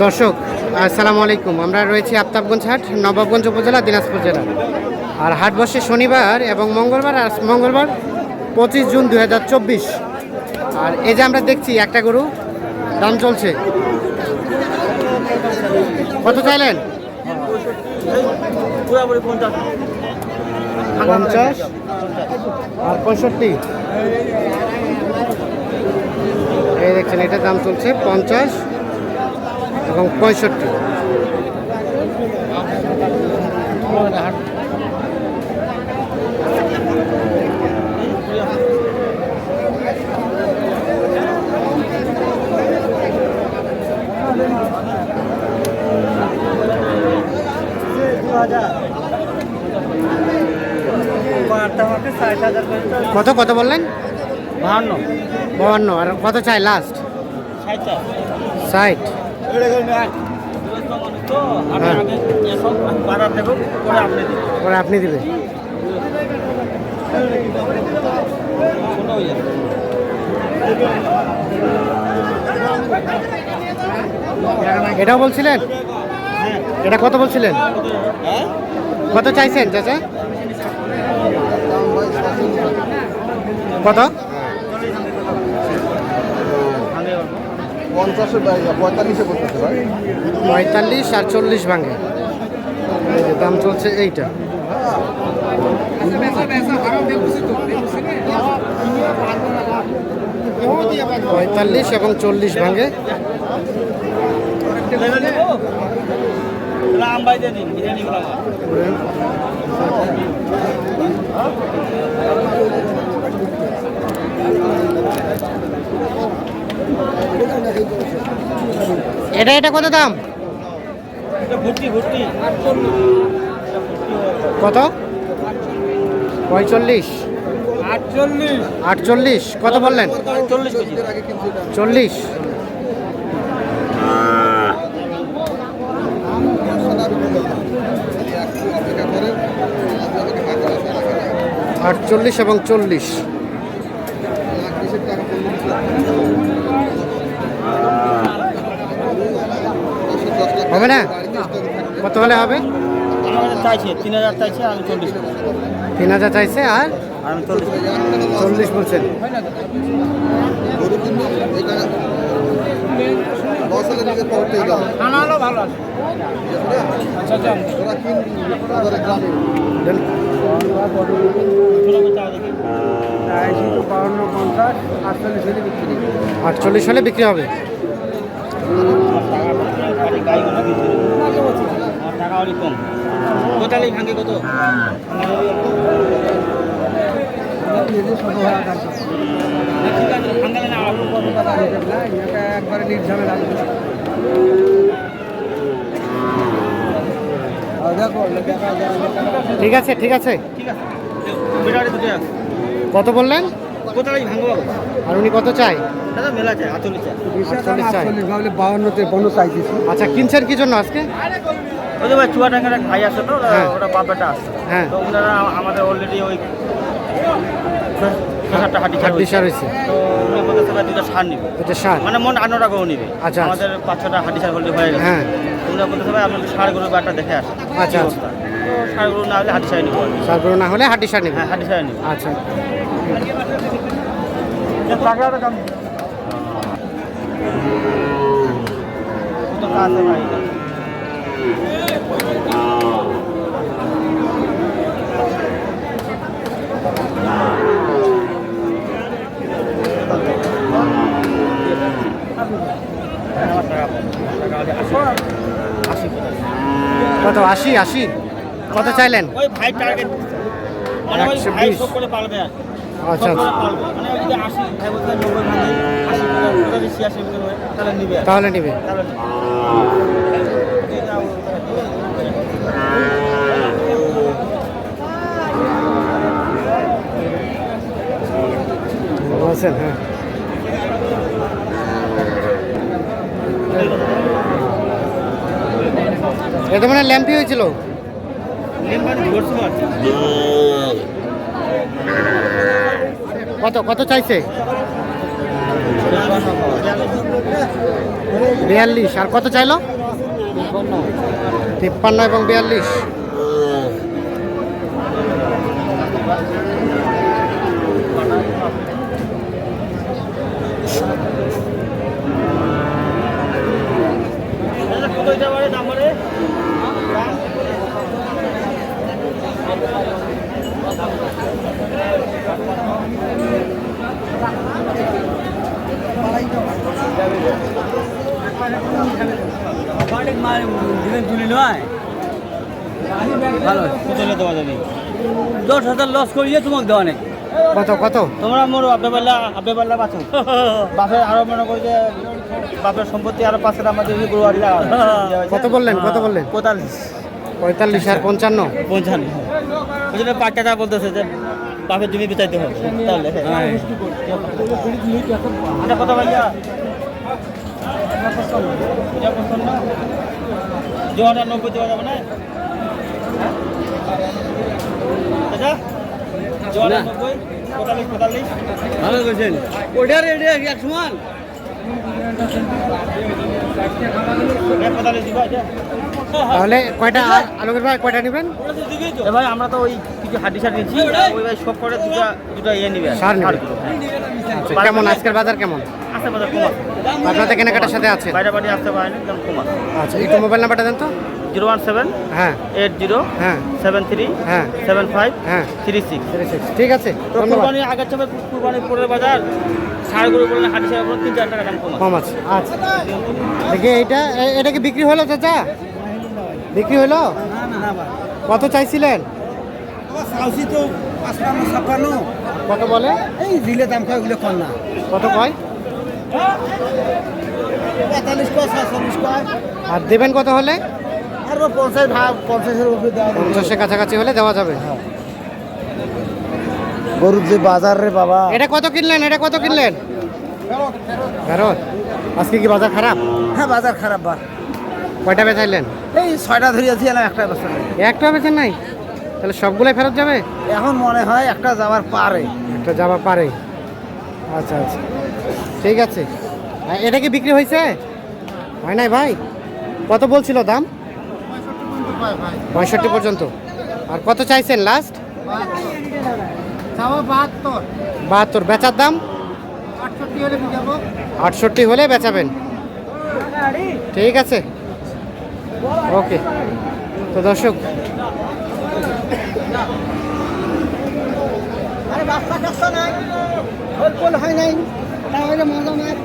দর্শক, আসসালামু আলাইকুম। আমরা রয়েছি আফতাবগঞ্জ হাট, নবাবগঞ্জ উপজেলা, দিনাজপুর জেলা। আর হাট বসে শনিবার এবং মঙ্গলবার, আর মঙ্গলবার পঁচিশ জুন দু হাজার চব্বিশ। আর এই যে আমরা দেখছি একটা গরু, দাম চলছে। কত চাইলেন? পঞ্চাশ। আর পঁয়ষট্টি। এই দেখছেন, এটার দাম চলছে পঞ্চাশ। এবং পঁয়ষট্টি। কত কত বললেন? বাহান্ন। বাহান্ন। আর কত চাই লাস্ট? ষাট। হ্যাঁ। দেবো আপনি যাবে এটাও বলছিলেন? এটা কত বলছিলেন? কত চাইছেন চাচা? কত? পঞ্চাশে পঁয়তাল্লিশে করতেছে ভাই। পঁয়তাল্লিশ আর চল্লিশ ভাঙে। দাম চলছে এইটা। পঁয়তাল্লিশ এবং চল্লিশ ভাঙে। এটা এটা কত দাম? কত? পঁয়চল্লিশ। আটচল্লিশ। কত বললেন? চল্লিশ। আটচল্লিশ এবং চল্লিশ। হবে না? কত হলে হবে? চাইছে তিন হাজার চাইছে আমি চল্লিশ তিন হাজার চাইছে আর? আমি চল্লিশ। চল্লিশ বলছেন। গরু হলে বিক্রি দশ হাজার নিজের পকেটেই দাও খানা হলো ভালো আছে আচ্ছা আচ্ছা ওরা কিন বাজারে গ্রামে দেন। ছোটো করে চাও দেখি বাউন্ন পঞ্চাশ আটচল্লিশ হলে বিক্রি আটচল্লিশ হলে বিক্রি হবে খালি গাইগুলো বিক্রি টাকা কম। টোটালি ভাঙে কত? ঠিক আছে একবারে নির্ঝামে ঠিক আছে। ঠিক আছে। ঠিক আছে বিরাট দুটো আছে। কত বললেন? আর উনি কত চাই দাদা মেলা চাই আতলি চাই আটচল্লিশ চাই বাউন্নতে বন্ধ চাইছি আচ্ছা কিনছেন কি জন্য আজকে? ওই যে ভাই চুয়াডাঙ্গার এক ভাই আছে তো ওরা- হ্যাঁ। ওরা বাবাটা আসছে হ্যাঁ। তো ওনারা আমাদের অলরেডি ওই সাতটা হাঁটি ছাড় হাড্ডি সার হয়েছে। তো উনি বলতেছে ভাই দুটো সার নিবে। এটা সার মানে মন আন্ন টাকাও নিবে। আচ্ছা, আমাদের পাঁচ ছটা হাঁটি সার হলে হয়ে গেছে। হ্যাঁ। তোমরা বলতেছে ভাই আপনি সার গরু বারটা দেখে আসেন। আচ্ছা, অবস্থা? তো সার গরু না হলে হাঁটি সার নিবো সার গরু না হলে হাড্ডি সার হ্যাঁ হাঁটি সার নিবো। আচ্ছা। ভাই। কত? আশি আশি। কত চাইলেন? একশো বিশ। আচ্ছা। আচ্ছা করে পারবে মানে ওই যদি আশি ভাই বলতে নব্বই ভাঙে আশি করে যদি ছিয়াশি ভিতরে হয় তাহলে নিবে বলছেন হ্যাঁ। এটা মানে ল্যাম্পি হয়েছিল? কত কত চাইছে? বিয়াল্লিশ, আর কত চাইলো? তিপ্পান্ন এবং বিয়াল্লিশ কত দিতে পারে দাম বলে তুলি নয়? ভালো। চলে দেওয়া যাবে দশ হাজার লস করিয়ে তোমাকে দেওয়া নেই। কত কত? তোমরা মোর আপনি পাল্লা আপনি পাল্লা বাঁচো। বাপের আরও মনে করি যে বাপের সম্পত্তি আরও পাঁচটা আমাদের গরু আড়ি লাগা কত বললেন কত বললেন? পঁয়তাল্লিশ। পঁয়তাল্লিশ আর পঞ্চান্ন? পঞ্চান্ন। ওই জন্য পাঁচ টাকা বলতেছে যে বাপের জমি বিচাইতে হবে। তাহলে এটা কত ভাইয়া নব্বই দেওয়া যাবে না ভালো করেছেন ওটার এক সমান তাহলে কয়টা আলোকের ভাই কয়টা নেবেন ভাই আমরা তো ওই কিছু হাড্ডি সার নিচ্ছি ওই ভাই সব করে দুটা দুটা ইয়ে নিবে সার নিবে। সারগুলো, হ্যাঁ। আচ্ছা, কেমন আজকের বাজার কেমন আস্তে বাজার কম আছে আপনাদের কেনাকাটার সাথে আছে? বাইরে বাড়ি আসতে পারেনি দাম কম আছে আচ্ছা একটু মোবাইল নাম্বারটা দেন তো। জিরো ওয়ান সেভেন হ্যাঁ। এইট জিরো হ্যাঁ। সেভেন থ্রি হ্যাঁ। সেভেন ফাইভ হ্যাঁ। Three six. Three six. ঠিক আছে কুরবানি আগের চেয়ে কুরবানি পরের বাজার সাড়ে গরু বললে হাড্ডি সার বললে তিন চার টাকা দাম কম আছে কম আছে। আচ্ছা। দেখি এইটা এটা কি বিক্রি হলো চাচা? বিক্রি হলো? কত চাইছিলেন? কত বলে? এই দিলে দাম খায় ওগুলো কম না। কত কয়? আর দেবেন কত হলে? পঞ্চাশের কাছাকাছি হলে দেওয়া যাবে। গরুর যে বাজার রে বাবা। এটা কত কিনলেন? এটা কত কিনলেন? ফেরত। আজকে কি বাজার খারাপ? হ্যাঁ বাজার খারাপ বা। কয়টা বেচাইলেন? এই ছয়টা ধরিয়েছি এলাম একটা বছর একটা বেচেন নাই? তাহলে সবগুলোই ফেরত যাবে? এখন মনে হয় একটা যাওয়ার পারে। একটা যাওয়া পারে। আচ্ছা আচ্ছা। ঠিক আছে। এটা কি বিক্রি হয়েছে? হয় নাই ভাই? কত বলছিল দাম? পঁয়ষট্টি পর্যন্ত। আর কত চাইছেন লাস্ট বাহাত্তর। বেচার দাম? আটষট্টি হলে বেচাবেন। ঠিক আছে। ওকে। তো দর্শক হয় নাই। তাহলে মজা মায়